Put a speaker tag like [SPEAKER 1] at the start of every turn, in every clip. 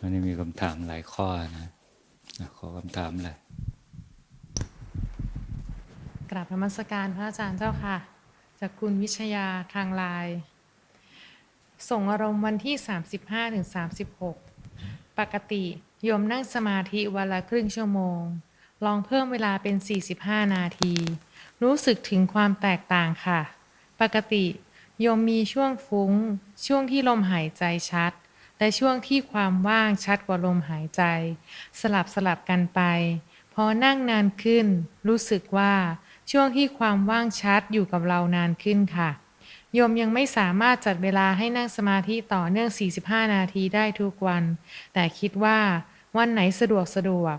[SPEAKER 1] วันนี้มีคำถามหลายข้อนะขอคำถามเลย
[SPEAKER 2] กราบนมัสการพระอาจารย์เจ้าค่ะ จากคุณวิชยาทางไลน์ส่งอารมณ์วันที่ 35ถึง36 ปกติโยมนั่งสมาธิวันละครึ่งชั่วโมง ลองเพิ่มเวลาเป็น 45 นาที รู้สึกถึงความแตกต่างค่ะ ปกติโยมมีช่วงฟุ้ง ช่วงที่ลมหายใจชัด และช่วงที่ความว่างชัดกว่าลมหายใจ สลับสลับกันไป พอนั่งนานขึ้น รู้สึกว่าช่วงที่ความว่างชัดอยู่กับเรานานขึ้นค่ะ โยมยังไม่สามารถจัดเวลาให้นั่งสมาธิต่อเนื่อง 45 นาทีได้ทุกวัน แต่คิดว่าวันไหนสะดวกสะดวก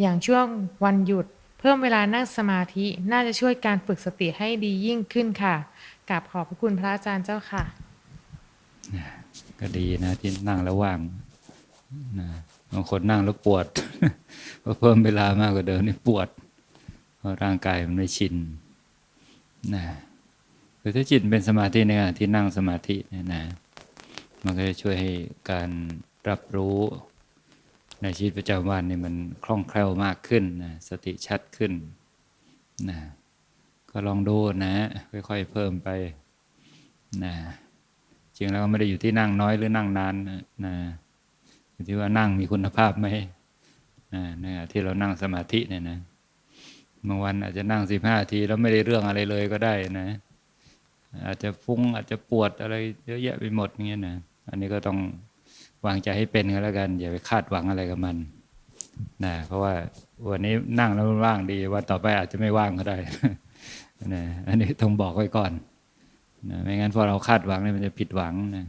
[SPEAKER 2] อย่างช่วงวันหยุด เพิ่มเวลานั่งสมาธิน่าจะช่วยการฝึกสติให้ดียิ่งขึ้นค่ะกราบขอบพระคุณพระอาจารย์เจ้าค่ะ
[SPEAKER 1] ก็ดีนะที่นั่งแล้วว่างนะบางคนนั่งแล้วปวดพอเพิ่มเวลามากกว่าเดิมนี่ปวด เพราะร่างกายมันไม่ชินนะคือถ้าจิตเป็นสมาธิในขณะที่นั่งสมาธิเนี่ยนะ มันก็จะช่วยให้การรับรู้ในชีวิตประจำวันนี่มันคล่องแคล่วมากขึ้นนะสติชัดขึ้นนะก็ลองดูนะ ค่อยๆเพิ่มไปนะ ริงแล้วก็ไม่ได้อยู่ที่นั่งน้อยหรือนั่งนานนะอยู่ที่ว่านั่งมีคุณภาพไหมนะนะที่เรานั่งสมาธิเนี่ยนะบางวันอาจจะนั่งสิบห้าทีแล้วไม่ได้เรื่องอะไรเลยก็ได้นะ อาจจะฟุ้งอาจจะปวดอะไรเยอะแยะไปหมดอย่างเงี้ยนะอันนี้ก็ต้องวางใจให้เป็นกันแล้วกัน อย่าไปคาดหวังอะไรกับมันนะเพราะว่าวันนี้นั่งแล้วว่างดีวันต่อไปอาจจะไม่ว่างก็ได้นะอันนี้ต้องบอกไว้ก่อน นะไม่งั้นพอเราคาดหวังเนี่ยมันจะผิดหวังนะ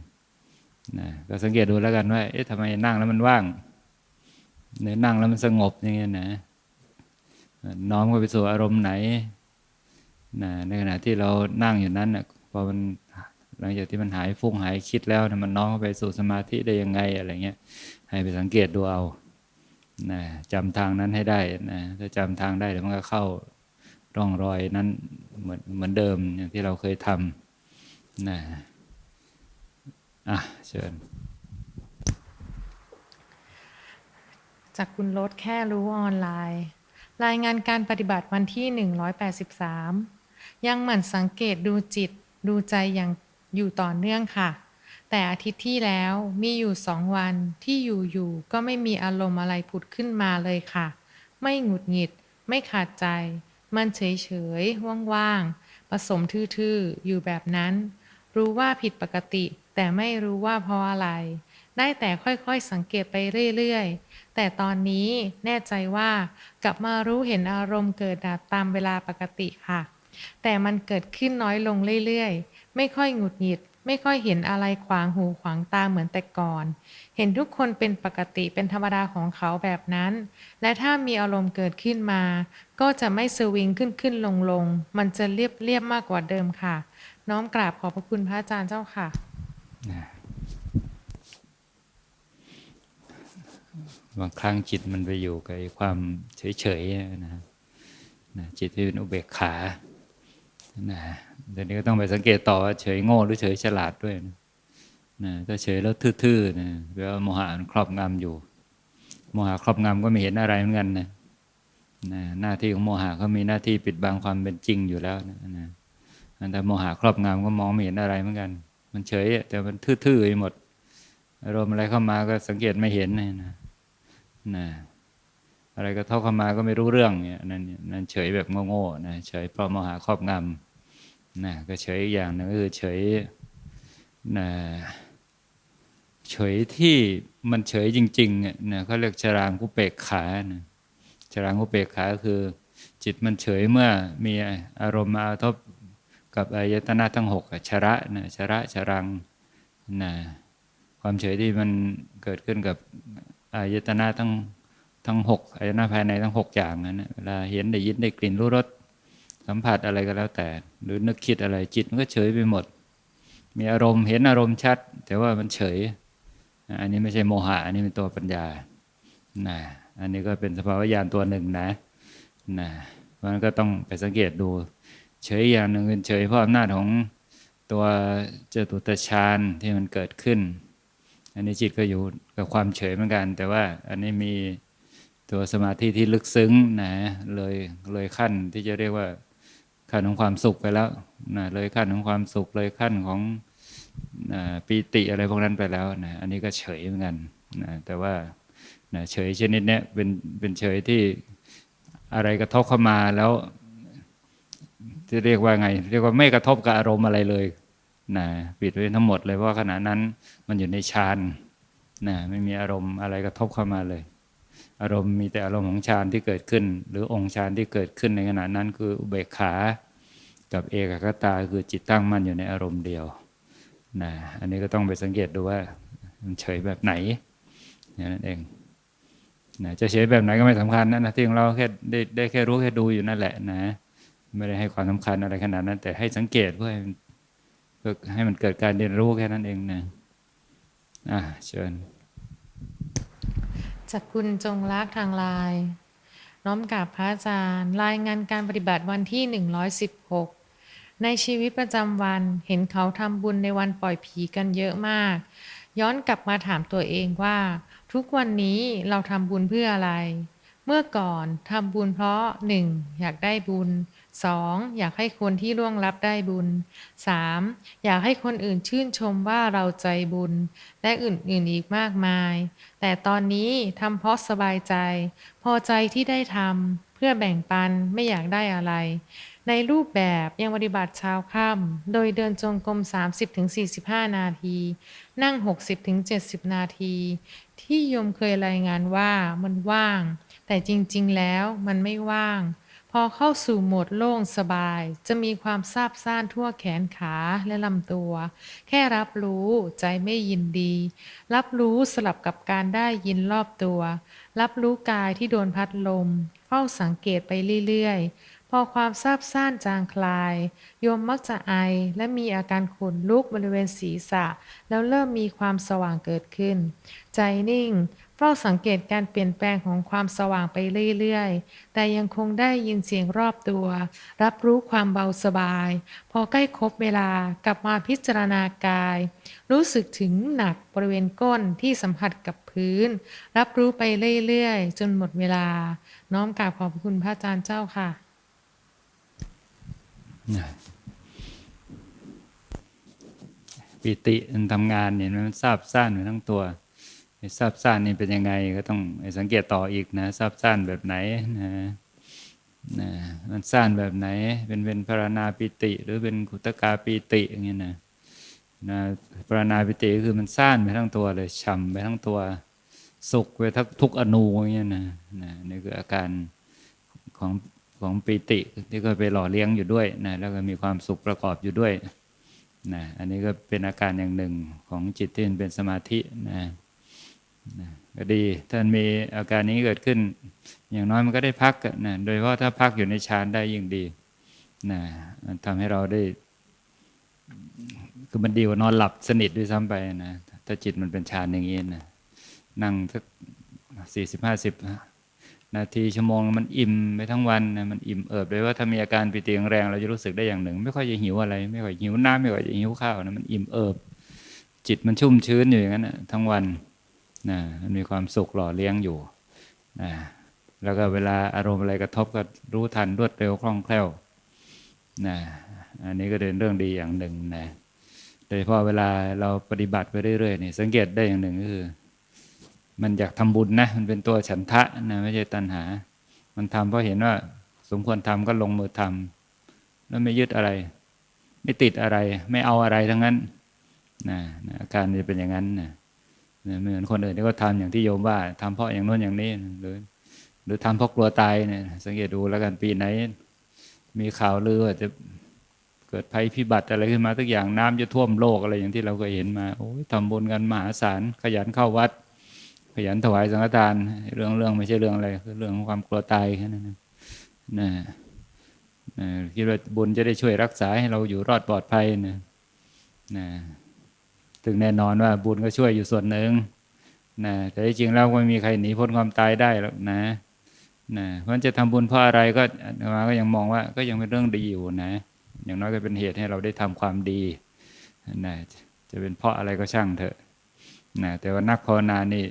[SPEAKER 1] นะก็สังเกตดูแล้วกันว่า เอ๊ะทำไมนั่งแล้วมันว่างเนี่ยนั่งแล้วมันสงบอย่างเงี้ยนะน้อมเข้าไปสู่อารมณ์ไหนนะในขณะที่เรานั่งอยู่นั้นนะพอมันหลังจากที่มันหายฟุ้งหายคิดแล้วนะมันน้อมเข้าไปสู่สมาธิได้ยังไงอะไรเงี้ย ให้ไปสังเกตดูเอานะจำทางนั้นให้ได้นะถ้าจำทางได้เดี๋ยวมันก็เข้าร่องรอยนั้นเหมือนเหมือนเดิมอย่างที่เราเคยทำ นะอะเชิญ
[SPEAKER 2] จากคุณลดแค่รู้ออนไลน์ รายงานการปฏิบัติวันที่ 183 ยังหมั่นสังเกตดูจิตดูใจอย่างอยู่ต่อเนื่องค่ะ แต่อาทิตย์ที่แล้วมีอยู่สองวันที่อยู่ๆก็ไม่มีอารมณ์อะไรผุดขึ้นมาเลยค่ะ ไม่หงุดหงิด ไม่ขาดใจ มันเฉยๆว่างๆผสมทื่อๆ อยู่แบบนั้น รู้ว่าผิดปกติ แต่ไม่รู้ว่าเพราะอะไร ได้แต่ค่อยๆสังเกตไปเรื่อยๆ แต่ตอนนี้แน่ใจว่ากลับมารู้เห็นอารมณ์เกิดดับตามเวลาปกติค่ะ แต่มันเกิดขึ้นน้อยลงเรื่อยๆ ไม่ค่อยหงุดหงิด ไม่ค่อยเห็นอะไรขวางหูขวางตาเหมือนแต่ก่อน เห็นทุกคนเป็นปกติเป็นธรรมดาของเขาแบบนั้น และถ้ามีอารมณ์เกิดขึ้นมา ก็จะไม่สวิงขึ้นขึ้นลงลงๆมันจะเรียบเรียบๆมากกว่าเดิมค่ะ น้อมกราบขอบพระคุณพระอาจารย์เจ้าค่ะ
[SPEAKER 1] บางครั้งจิตมันไปอยู่กับความเฉยๆนะนะจิตที่เป็นอุเบกขานะเดี๋ยวนี้ก็ต้องไปสังเกตต่อว่าเฉยโง่หรือเฉยฉลาดด้วยนะนะถ้าเฉยแล้วทื่อๆนะแปลว่าโมหะครอบงำอยู่ โมหะครอบงำก็ไม่เห็นอะไรเหมือนกันนะนะหน้าที่ของโมหะเขามีหน้าที่ปิดบังความเป็นจริงอยู่แล้วนะนะ แต่โมหะครอบงำก็มองไม่เห็นอะไรเหมือนกัน มันเฉยแต่มันทื่อๆไปหมดอารมณ์อะไรเข้ามาก็สังเกตไม่เห็นนะนะนะอะไรก็เท่าเข้ามาก็ไม่รู้เรื่องเนี่ยนั่นนั่นเฉยแบบโง่ๆนะเฉยเพราะโมหะครอบงำนะก็เฉยอย่างหนึงก็คือเฉยนะเฉยที่มันเฉยจริงๆเนี่ยนะเขาเรียกชรางคุเปกขานะชรางคุเปกขาคือ จิตมันเฉยเมื่อมีอารมณ์มากระทบ กับอายตนะทั้งหกอะชระนะชระชรังนะความเฉยที่มันเกิดขึ้นกับอายตนะทั้งทั้งหกอายตนะภายในทั้งหกอย่างนั้นนะเวลาเห็นได้ยินได้กลิ่นรู้รสสัมผัสอะไรก็แล้วแต่ หรือนึกคิดอะไรจิตมันก็เฉยไปหมด มีอารมณ์เห็นอารมณ์ชัด แต่ว่ามันเฉย อันนี้ไม่ใช่โมหะอันนี้เป็นตัวปัญญานะอันนี้ก็เป็นสภาวะญาณตัวหนึ่งนะนะเพราะนั้นก็ต้องไปสังเกตดู เฉยอย่างหนึ่งเป็นเฉยเพราะอำนาจของตัวเจตุตฌานที่มันเกิดขึ้น อันนี้จิตก็อยู่กับความเฉยเหมือนกัน แต่ว่าอันนี้มีตัวสมาธิที่ลึกซึ้งนะเลยเลยขั้นที่จะเรียกว่าขั้นของความสุขไปแล้วนะเลยขั้นของความสุขเลยขั้นของนะปีติอะไรพวกนั้นไปแล้วนะอันนี้ก็เฉยเหมือนกันนะแต่ว่านะเฉยชนิดเนี้ยเป็นเป็นเฉยที่อะไรกระทบเข้ามาแล้ว จะเรียกว่าไง เรียกว่าไม่กระทบกับอารมณ์อะไรเลยนะปิดไว้ทั้งหมดเลยเพราะขณะนั้นมันอยู่ในฌานนะไม่มีอารมณ์อะไรกระทบเข้ามาเลย อารมณ์มีแต่อารมณ์ของฌานที่เกิดขึ้น หรือองค์ฌานที่เกิดขึ้นในขณะนั้นคืออุเบกขา กับเอกคตาคือจิตตั้งมั่นอยู่ในอารมณ์เดียวนะอันนี้ก็ต้องไปสังเกตดูว่ามันเฉยแบบไหนอย่างนั้นเองนะจะเฉยแบบไหนก็ไม่สำคัญนะนะที่ของเราแค่ได้ได้แค่รู้แค่ดูอยู่นั่นแหละนะ ไม่ได้ให้ความสำคัญอะไรขนาดนั้น แต่ให้สังเกตเพื่อให้มันเพื่อให้มันเกิดการเรียนรู้แค่นั้นเองนะอะเชิญ
[SPEAKER 2] จากคุณจงรักทางไลน์น้อมกราบพระอาจารย์ รายงานการปฏิบัติวันที่ 116 ในชีวิตประจำวันเห็นเขาทำบุญในวันปล่อยผีกันเยอะมาก ย้อนกลับมาถามตัวเองว่า ทุกวันนี้เราทำบุญเพื่ออะไร เมื่อก่อนทำบุญเพราะ 1. อยากได้บุญ 2. อยากให้คนที่ล่วงลับได้บุญ 3. อยากให้คนอื่นชื่นชมว่าเราใจบุญ และอื่นๆอีกมากมาย แต่ตอนนี้ทำเพราะสบายใจ พอใจที่ได้ทำเพื่อแบ่งปันไม่อยากได้อะไร ในรูปแบบยังปฏิบัติเช้าค่ำโดยเดินจงกรม 30-45 นาที นั่ง 60-70 นาที ที่โยมเคยรายงานว่ามันว่าง แต่จริงๆแล้วมันไม่ว่าง พอเข้าสู่โหมดโล่งสบาย จะมีความซาบซ่านทั่วแขนขาและลำตัว แค่รับรู้ใจไม่ยินดี รับรู้สลับกับการได้ยินรอบตัว รับรู้กายที่โดนพัดลม เฝ้าสังเกตไปเรื่อยๆ พอความซาบซ่านจางคลาย โยมมักจะไอและมีอาการขนลุกบริเวณศีรษะ แล้วเริ่มมีความสว่างเกิดขึ้น ใจนิ่ง เฝ้าสังเกตการเปลี่ยนแปลงของความสว่างไปเรื่อยๆ แต่ยังคงได้ยินเสียงรอบตัว รับรู้ความเบาสบาย พอใกล้ครบเวลากลับมาพิจารณากาย รู้สึกถึงหนักบริเวณก้นที่สัมผัสกับพื้น รับรู้ไปเรื่อยๆ จนหมดเวลา น้อมกราบขอบคุณพระอาจารย์เจ้าค่ะ
[SPEAKER 1] ปิติมันทำงานเนี่ยมันทราบซ่านไปทั้งตัว ทราบซ่านนี่เป็นยังไงก็ต้องสังเกตต่ออีกนะทราบซ่านแบบไหนนะนะมันซ่านแบบไหน เป็นเป็นพรานาปิติ หรือเป็นขุตกาปิติอย่างเงี้ยนะนะพรานาปิติก็คือมันซ่านไปทั้งตัวเลยฉ่ำไปทั้งตัวสุขไปทั้งทุกอนูอย่างเงี้ยนะนะนี่คืออาการของของปิติที่ก็ไปหล่อเลี้ยงอยู่ด้วยนะแล้วก็มีความสุขประกอบอยู่ด้วยนะอันนี้ก็เป็นอาการอย่างหนึ่งของจิตที่เป็นสมาธินะ ก็ดีถ้ามีอาการนี้เกิดขึ้น อย่างน้อยมันก็ได้พักนะโดยเฉพาะถ้าพักอยู่ในฌานได้ยิ่งดีนะมันทำให้เราได้คือมันดีกว่านอนหลับสนิทด้วยซ้ำไปนะถ้าจิตมันเป็นฌานอย่างนี้นะนั่งสักสี่สิบห้าสิบนาทีชั่วโมงมันอิ่มไปทั้งวันนะมันอิ่มเอิบเลยว่าถ้ามีอาการปิติแรงเราจะรู้สึกได้อย่างหนึ่ง ไม่ค่อยจะหิวอะไร ไม่ค่อยหิวน้ำไม่ค่อยจะหิวข้าวนะมันอิ่มเอิบ จิตมันชุ่มชื้นอยู่อย่างนั้นนะทั้งวัน นะมันมีความสุขหล่อเลี้ยงอยู่นะแล้วก็เวลาอารมณ์อะไรกระทบก็รู้ทันรวดเร็วคล่องแคล่วนะอันนี้ก็เป็นเรื่องดีอย่างหนึ่งนะโดยเฉพาะเวลาเราปฏิบัติไปเรื่อยๆนี่สังเกตได้อย่างหนึ่งก็คือ มันอยากทำบุญนะมันเป็นตัวฉันทะนะไม่ใช่ตัณหา มันทำเพราะเห็นว่า สมควรทำก็ลงมือทำแล้วไม่ยึดอะไร ไม่ติดอะไร ไม่เอาอะไรทั้งนั้นนะนะอาการจะเป็นอย่างนั้นนะ เหมือนคนอื่นที่เขาทำอย่างที่โยมว่าทำเพราะอย่างโน้นอย่างนี้หรือหรือทำเพราะกลัวตายเนี่ยสังเกตดูแล้วกันปีไหน มีข่าวลือว่าจะเกิดภัยพิบัติอะไรขึ้นมาทุกอย่างน้ำจะท่วมโลกอะไรอย่างที่เราเคยเห็นมาโอ้ยทำบุญกันมหาศาลขยันเข้าวัด ขยันถวายสังฆทาน เรื่องเรื่องไม่ใช่เรื่องอะไรคือเรื่องของความกลัวตายแค่นั้นนะนะนะคิดว่าบุญจะได้ช่วยรักษาให้เราอยู่รอดปลอดภัยนะนะ ถึงแน่นอนว่าบุญก็ช่วยอยู่ส่วนหนึ่งนะแต่จริงๆแล้วไม่มีใครหนีพ้นความตายได้หรอกนะนะเพราะจะทำบุญเพราะอะไรก็มาก็ยังมองว่าก็ยังเป็นเรื่องดีอยู่นะ อย่างน้อยก็เป็นเหตุให้เราได้ทำความดีนะจะเป็นเพราะอะไรก็ช่างเถอะนะแต่ว่านักภาวนานี่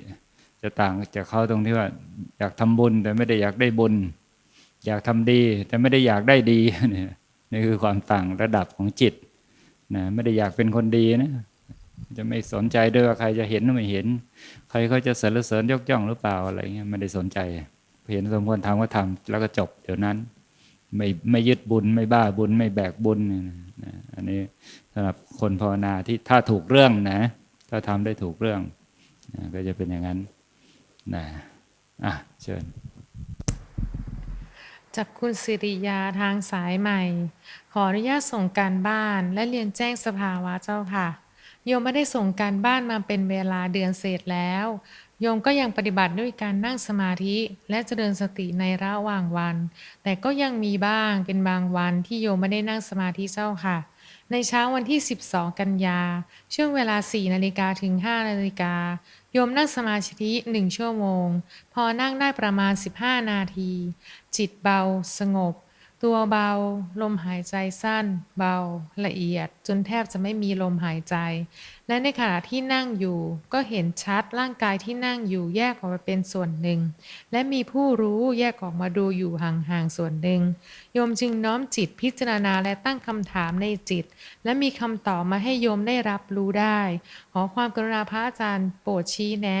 [SPEAKER 1] จะต่างจากเขาตรงที่ว่า อยากทำบุญแต่ไม่ได้อยากได้บุญ อยากทำดี แต่ไม่ได้อยากได้ดีนี่คือความต่างระดับของจิตนะไม่ได้อยากเป็นคนดีนะ จะไม่สนใจด้วยว่าใครจะเห็นหรือไม่เห็น ใครเขาจะสรรเสริญยกย่องหรือเปล่าอะไรเงี้ยไม่ได้สนใจ เห็นสมควรทำก็ทำแล้วก็จบเดี๋ยวนั้น ไม่ไม่ยึดบุญไม่บ้าบุญไม่แบกบุญนะอันนี้สำหรับคนภาวนาที่ถ้าถูกเรื่องนะ ถ้าทำได้ถูกเรื่องนะก็จะเป็นอย่างนั้นนะอะเชิญ
[SPEAKER 2] จากคุณสิริยาทางสายใหม่ ขออนุญาตส่งการบ้านและเรียนแจ้งสภาวะเจ้าค่ะ โยมไม่ได้ส่งการบ้านมาเป็นเวลาเดือนเศษแล้ว โยมก็ยังปฏิบัติด้วยการนั่งสมาธิและเจริญสติในระหว่างวัน แต่ก็ยังมีบ้างเป็นบางวันที่โยมไม่ได้นั่งสมาธิเจ้าค่ะ ในเช้าวันที่ 12 กันยา ช่วงเวลา 4 นาฬิกาถึง 5 นาฬิกา โยมนั่งสมาธิหนึ่งชั่วโมง พอนั่งได้ประมาณ 15 นาที จิตเบา สงบ ตัวเบา ลมหายใจสั้น เบา ละเอียด จนแทบจะไม่มีลมหายใจ และในขณะที่นั่งอยู่ ก็เห็นชัดร่างกายที่นั่งอยู่แยกออกมาเป็นส่วนหนึ่ง และมีผู้รู้แยกออกมาดูอยู่ห่างๆส่วนหนึ่งโยมจึงน้อมจิตพิจารณาและตั้งคำถามในจิต และมีคำตอบมาให้โยมได้รับรู้ได้ ขอความกรุณาพระอาจารย์โปรดชี้แนะ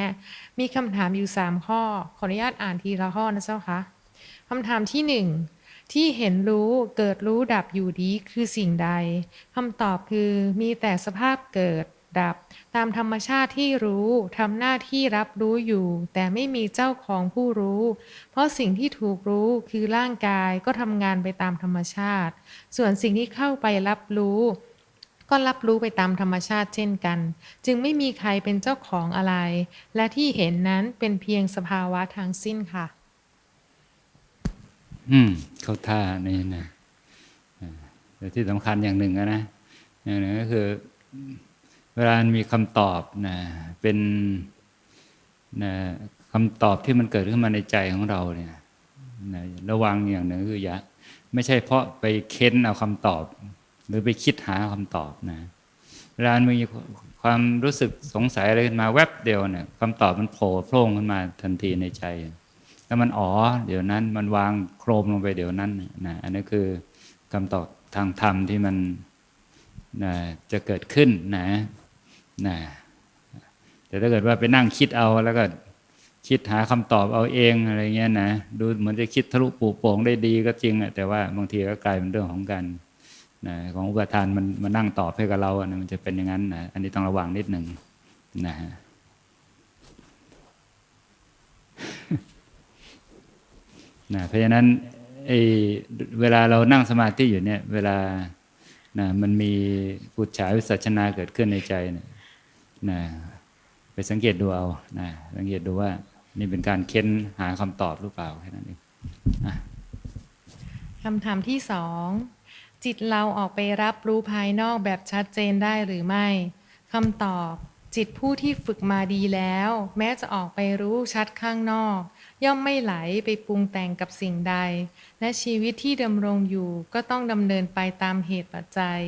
[SPEAKER 2] มีคำถามอยู่ 3 ข้อ ขออนุญาตอ่านทีละข้อนะเจ้าคะคำถามที่ 1 ที่เห็นรู้เกิดรู้ดับอยู่ดีคือสิ่งใดคำตอบคือมีแต่สภาพเกิดดับ ตามธรรมชาติที่รู้ทำหน้าที่รับรู้อยู่ แต่ไม่มีเจ้าของผู้รู้ เพราะสิ่งที่ถูกรู้คือร่างกายก็ทำงานไปตามธรรมชาติ ส่วนสิ่งที่เข้าไปรับรู้ก็รับรู้ไปตามธรรมชาติเช่นกัน จึงไม่มีใครเป็นเจ้าของอะไร และที่เห็นนั้นเป็นเพียงสภาวะทางสิ้นค่ะ
[SPEAKER 1] อืม เข้าท่านี่นะแต่ที่สำคัญอย่างหนึ่งนะอย่างหนึ่งก็คือ เวลามีคำตอบนะเป็นนะคำตอบที่มันเกิดขึ้นมาในใจของเราเนี่ยนะระวังอย่างหนึ่งคืออย่าไม่ใช่เพราะไปเค้นเอาคำตอบ หรือไปคิดหาคำตอบนะเวลามีความรู้สึกสงสัยอะไรขึ้นมาแวบเดียวเนี่ยคำตอบมันโผล่โพล่งขึ้นมาทันทีในใจ แล้วมันอ๋อ เดี๋ยวนั้นมันวางโครมลงไปเดี๋ยวนั้นนะอันนี้คือคำตอบทางธรรมที่มันนะจะเกิดขึ้นนะนะแต่ถ้าเกิดว่าไปนั่งคิดเอาแล้วก็คิดหาคำตอบเอาเองอะไรเงี้ยนะดูเหมือนจะคิดทะลุปูโป่งได้ดีก็จริงอะแต่ว่าบางทีก็กลายเป็นเรื่องของการนะของอุปทานมันมานั่งตอบให้กับเราอะนะมันจะเป็นอย่างนั้นนะอันนี้ต้องระวังนิดหนึ่งนะฮะ นะเพราะฉะนั้นเวลาเรานั่งสมาธิอยู่เนี่ย เวลานะมันมีปุจฉาวิสัชนาเกิดขึ้นในใจเนี่ยนะไปสังเกตดูเอานะสังเกตดูว่า นี่เป็นการเค้นหาคำตอบหรือเปล่าแค่นั้นเองอะ
[SPEAKER 2] คำถามที่สองจิตเราออกไปรับรู้ภายนอกแบบชัดเจนได้หรือไม่คำตอบ จิตผู้ที่ฝึกมาดีแล้ว แม้จะออกไปรู้ชัดข้างนอก ย่อมไม่ไหลไปปรุงแต่งกับสิ่งใด และชีวิตที่ดำรงอยู่ก็ต้องดำเนินไปตามเหตุปัจจัย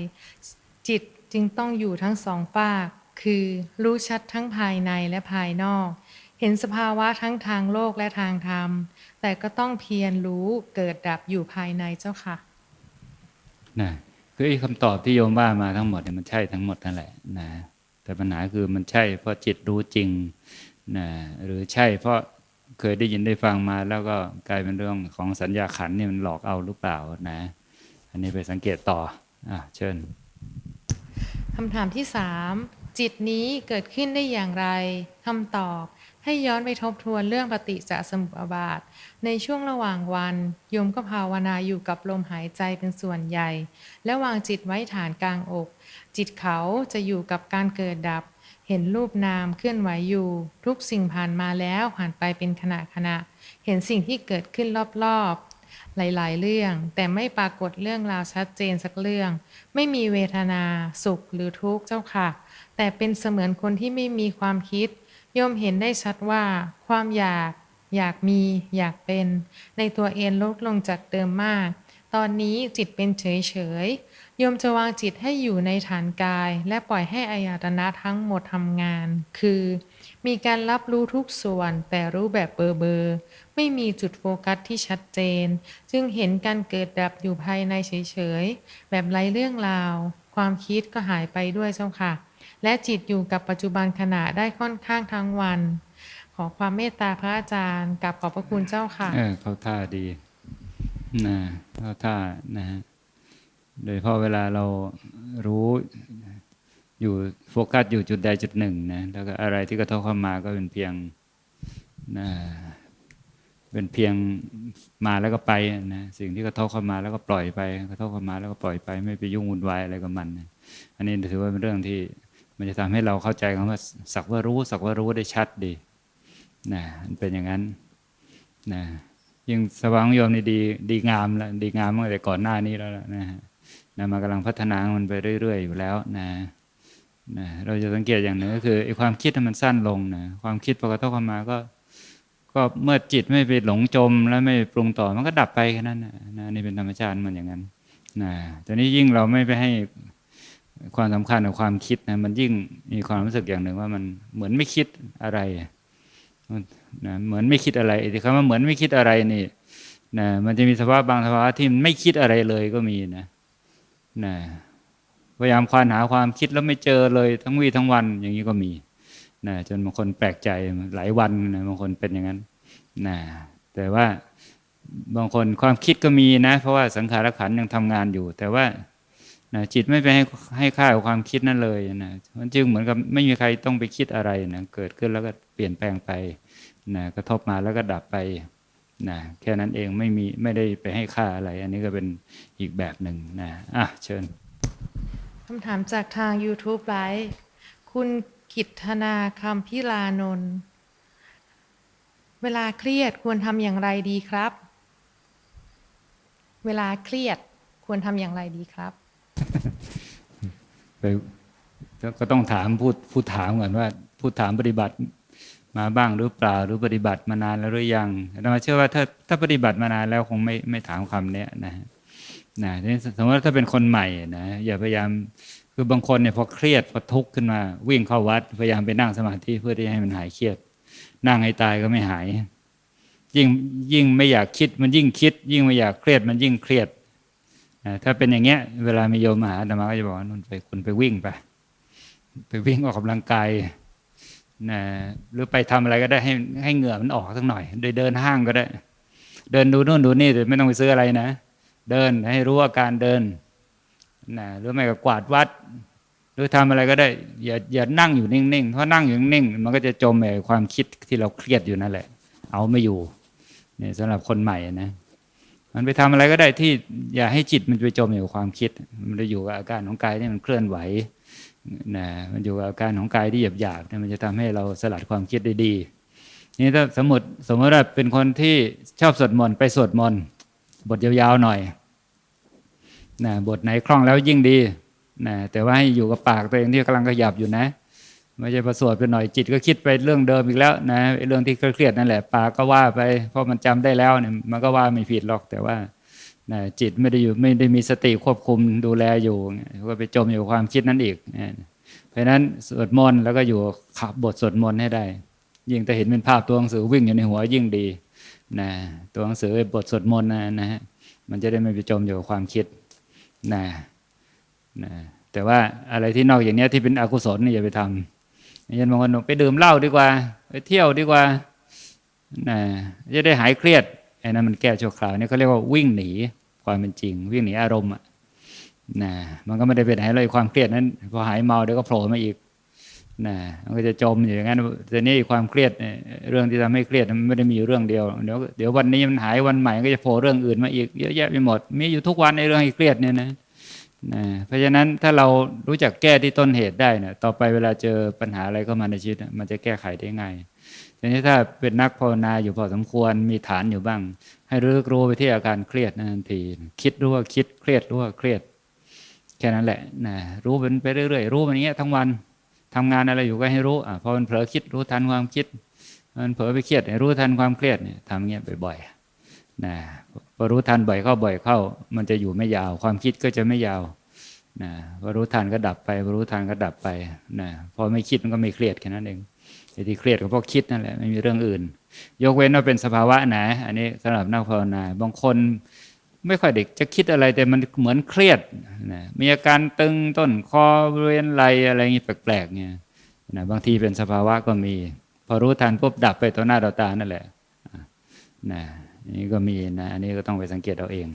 [SPEAKER 2] จิตจึงต้องอยู่ทั้งสองฝาก คือรู้ชัดทั้งภายในและภายนอก เห็นสภาวะทั้งทางโลกและทางธรรม แต่ก็ต้องเพียรรู้เกิดดับอยู่ภายในเจ้าค่ะ
[SPEAKER 1] นะคือไอ้คำตอบที่โยมว่ามาทั้งหมดเนี่ยมันใช่ทั้งหมดนั่นแหละนะ แต่ปัญหาคือมันใช่เพราะจิตรู้จริงนะหรือใช่เพราะเคยได้ยินได้ฟังมาแล้วก็กลายเป็นเรื่องของสัญญาขันเนี่ยมันหลอกเอาหรือเปล่านะ อันนี้ไปสังเกตต่ออะเชิญ
[SPEAKER 2] คำถามที่สามจิตนี้เกิดขึ้นได้อย่างไรคำตอบ ให้ย้อนไปทบทวนเรื่องปฏิจจสมุปบาท ในช่วงระหว่างวัน โยมก็ภาวนาอยู่กับลมหายใจเป็นส่วนใหญ่ และวางจิตไว้ฐานกลางอก จิตเขาจะอยู่กับการเกิดดับ เห็นรูปนามเคลื่อนไหวอยู่ ทุกสิ่งผ่านมาแล้วผ่านไปเป็นขณะขณะ เห็นสิ่งที่เกิดขึ้นรอบๆ หลายๆ เรื่อง แต่ไม่ปรากฏเรื่องราวชัดเจนสักเรื่อง ไม่มีเวทนา สุขหรือทุกข์เจ้าค่ะ แต่เป็นเสมือนคนที่ไม่มีความคิด โยมเห็นได้ชัดว่า ความอยาก อยากมี อยากเป็น ในตัวเองลดลงจากเดิมมาก ตอนนี้จิตเป็นเฉยๆโยมจะวางจิตให้อยู่ในฐานกาย และปล่อยให้อายตนะทั้งหมดทำงาน คือ มีการรับรู้ทุกส่วนแต่รู้แบบเบอร์เบอร์ ไม่มีจุดโฟกัสที่ชัดเจน จึงเห็นการเกิดดับอยู่ภายในเฉยๆ แบบไร้เรื่องราว ความคิดก็หายไปด้วยเจ้าค่ะ และจิตอยู่กับปัจจุบันขณะได้ค่อนข้างทั้งวัน ขอความเมตตาพระอาจารย์กับขอบพระคุณเจ้าค่ะ
[SPEAKER 1] เออเข้าท่าดีนะเข้าท่านะฮะโดยเฉพาะเวลาเรารู้อยู่โฟกัสอยู่จุดใดจุดหนึ่งนะแล้วก็อะไรที่กระทบเข้ามาก็เป็นเพียงนะเป็นเพียงมาแล้วก็ไปนะสิ่งที่กระทบเข้ามาแล้วก็ปล่อยไป กระทบเข้ามาแล้วก็ปล่อยไป ไม่ไปยุ่งวุ่นวายอะไรกับมันนะอันนี้ถือว่าเป็นเรื่องที่ มันจะทำให้เราเข้าใจคำว่าสักว่ารู้สักว่ารู้ได้ชัดดีนะมันเป็นอย่างนั้นนะยิ่งสว่างโยมนี่ดีดีงามแล้วดีงามตั้งแต่ก่อนหน้านี้แล้วล่ะนะฮะนะมันกำลังพัฒนามันไปเรื่อย ๆ อยู่แล้วนะนะเราจะสังเกตอย่างหนึ่งก็คือไอ้ความคิดมันสั้นลงนะความคิดพอกระทบเข้ามาก็ ก็เมื่อจิตไม่ไปหลงจมแล้วไม่ปรุงต่อมันก็ดับไปแค่นั้นนะนะนี่เป็นธรรมชาติมันอย่างนั้นนะแต่นี้ยิ่งเราไม่ไปให้ ความสำคัญกับความคิดนะมันยิ่งมีความรู้สึกอย่างหนึ่งว่ามันเหมือนไม่คิดอะไรนะเหมือนไม่คิดอะไรไอ้คำว่าเหมือนไม่คิดอะไรนี่นะมันจะมีสภาวะบางสภาวะที่ไม่คิดอะไรเลยก็มีนะนะพยายามควานหาความคิดแล้วไม่เจอเลยทั้งวี่ทั้งวันอย่างนี้ก็มีนะจนบางคนแปลกใจหลายวันนะบางคนเป็นอย่างนั้นนะแต่ว่าบางคนความคิดก็มีนะ เพราะว่าสังขารขันยังทำงานอยู่ แต่ว่า นะจิตไม่ไปให้ให้ค่ากับความคิดนั่นเลยนะมันจึงเหมือนกับไม่มีใครต้องไปคิดอะไรนะเกิดขึ้นแล้วก็เปลี่ยนแปลงไปนะกระทบมาแล้วก็ดับไปนะแค่นั้นเองไม่มีไม่ได้ไปให้ค่าอะไร อันนี้ก็เป็นอีกแบบหนึ่งนะอะเชิญ
[SPEAKER 2] คำถามจากทาง YouTube ไลฟ์คุณกิตธนาคำพิลานนท์เวลาเครียดควรทำอย่างไรดีครับ เวลาเครียดควรทำอย่างไรดีครับ
[SPEAKER 1] ไปก็ต้องถามผู้ผู้ถามก่อนว่าผู้ถามปฏิบัติมาบ้างหรือเปล่าหรือปฏิบัติมานานแล้วหรือยังแต่มาเชื่อว่าถ้าถ้าปฏิบัติมานานแล้วคงไม่ไม่ถามคำเนี้ยนะนะทีนี้สมมติว่าถ้าเป็นคนใหม่นะอย่าพยายามคือบางคนเนี่ยพอเครียดพอทุกข์ขึ้นมา วิ่งเข้าวัด พยายามไปนั่งสมาธิเพื่อที่ให้มันหายเครียด นั่งให้ตายก็ไม่หาย ยิ่งยิ่งไม่อยากคิดมันยิ่งคิด ยิ่งไม่อยากเครียดมันยิ่งเครียด ถ้าเป็นอย่างเงี้ย เวลามีโยมมาหาอาตมาก็จะบอกว่านุ่นไปคุณไปวิ่งไปไปวิ่งออกกำลังกายนะหรือไปทำอะไรก็ได้ให้ให้เหงื่อมันออกสักหน่อย โดยเดินห้างก็ได้ เดินดูนู่นดูนี่แต่ไม่ต้องไปซื้ออะไรนะ เดินให้รู้อาการเดินนะหรือไม่ก็กวาดวัด หรือทำอะไรก็ได้ อย่าอย่านั่งอยู่นิ่งๆเพราะนั่งอยู่นิ่งมันก็จะจมไปความคิดที่เราเครียดอยู่นั่นแหละ เอาไม่อยู่เนี่ยสำหรับคนใหม่นะ มันไปทำอะไรก็ได้ที่อย่าให้จิตมันไปจมอยู่กับความคิด มันจะอยู่กับอาการของกายที่มันเคลื่อนไหวนะมันอยู่กับอาการของกายที่หยาบๆเนี่ยมันจะทำให้เราสลัดความคิดได้ดี นี่ถ้าสมมติสมมติว่าเป็นคนที่ชอบสวดมนต์ไปสวดมนต์บทยาวๆหน่อยนะบทไหนคล่องแล้วยิ่งดีนะแต่ว่าให้อยู่กับปากตัวเองที่กำลังขยับอยู่นะ ไม่ใช่พอสวดไปหน่อยจิตก็คิดไปเรื่องเดิมอีกแล้วนะเรื่องที่เครียดนั่นแหละปากก็ว่าไปเพราะมันจำได้แล้วเนี่ยมันก็ว่าไม่ผิดหรอกแต่ว่านะจิตไม่ได้อยู่ไม่ได้มีสติควบคุมดูแลอยู่ก็ไปจมอยู่ความคิดนั้นอีกนะเพราะฉะนั้นสวดมนต์แล้วก็อยู่ขับบทสวดมนต์ให้ได้ ยิ่งแต่เห็นเป็นภาพตัวหนังสือวิ่งอยู่ในหัวยิ่งดีนะตัวหนังสือบทสวดมนต์นะนะฮะมันจะได้ไม่ไปจมอยู่กับความคิดนะนะแต่ว่าอะไรที่นอกอย่างนี้ที่เป็นอกุศลนี่อย่าไปทำ ย่างบางคนไปดื่มเหล้าดีกว่า ไปเที่ยวดีกว่านะจะได้หายเครียดไอ้นั้นมันแก้ชั่วคราวนี่เขาเรียกว่าวิ่งหนีความเป็นจริง วิ่งหนีอารมณ์อะนะมันก็ไม่ได้เป็นไหนเลยความเครียดนั้นพอหายเมาเดี๋ยวก็โผล่มาอีกนะมันก็จะจมอยู่อย่างนั้นแต่นี่ความเครียดเรื่องที่ทำให้เครียดมันไม่ได้มีอยู่เรื่องเดียวเดี๋ยวเดี๋ยววันนี้มันหายวันใหม่ก็จะโผล่เรื่องอื่นมาอีกเยอะแยะไปหมดมีอยู่ทุกวันในเรื่องให้เครียดเนี่ยนะ นะเพราะฉะนั้นถ้าเรารู้จักแก้ที่ต้นเหตุได้เนี่ยต่อไปเวลาเจอปัญหาอะไรเข้ามาในชีวิต มันจะแก้ไขได้ง่ายทีนี้ถ้าเป็นนักภาวนาอยู่พอสมควรมีฐานอยู่บ้าง ให้รู้รู้ไปที่อาการเครียดนั่นที คิดรู้ว่าคิดเครียดรู้ว่าเครียด แค่นั้นแหละนะรู้เป็นไปเรื่อยๆรู้มันอย่างเงี้ยทั้งวันทำงานอะไรอยู่ก็ให้รู้อะพอมันเผลอคิดรู้ทันความคิดมันเผลอไปเครียดรู้ทันความเครียดเนี่ยทำอย่างเงี้ยบ่อยๆ นะพอรู้ทันบ่อยเข้าบ่อยเข้า มันจะอยู่ไม่ยาว ความคิดก็จะไม่ยาวนะพอรู้ทันก็ดับไปพอรู้ทันก็ดับไปนะพอไม่คิดมันก็ไม่เครียดแค่นั้นเองไอ้ที่เครียดก็เพราะคิดนั่นแหละไม่มีเรื่องอื่น ยกเว้นว่าเป็นสภาวะไหนอันนี้สำหรับนักภาวนา บางคนไม่ค่อยเด็กจะคิดอะไรแต่มันเหมือนเครียดนะมีอาการตึงต้นคอบริเวณไหลอะไรอย่างนี้แปลกๆเนี่ยนะบางทีเป็นสภาวะก็มี พอรู้ทันปุ๊บดับไปต่อหน้าต่อตานั่นแหละนะ นี่ก็มีนะ อันนี้ก็ต้องไปสังเกตเอาเอง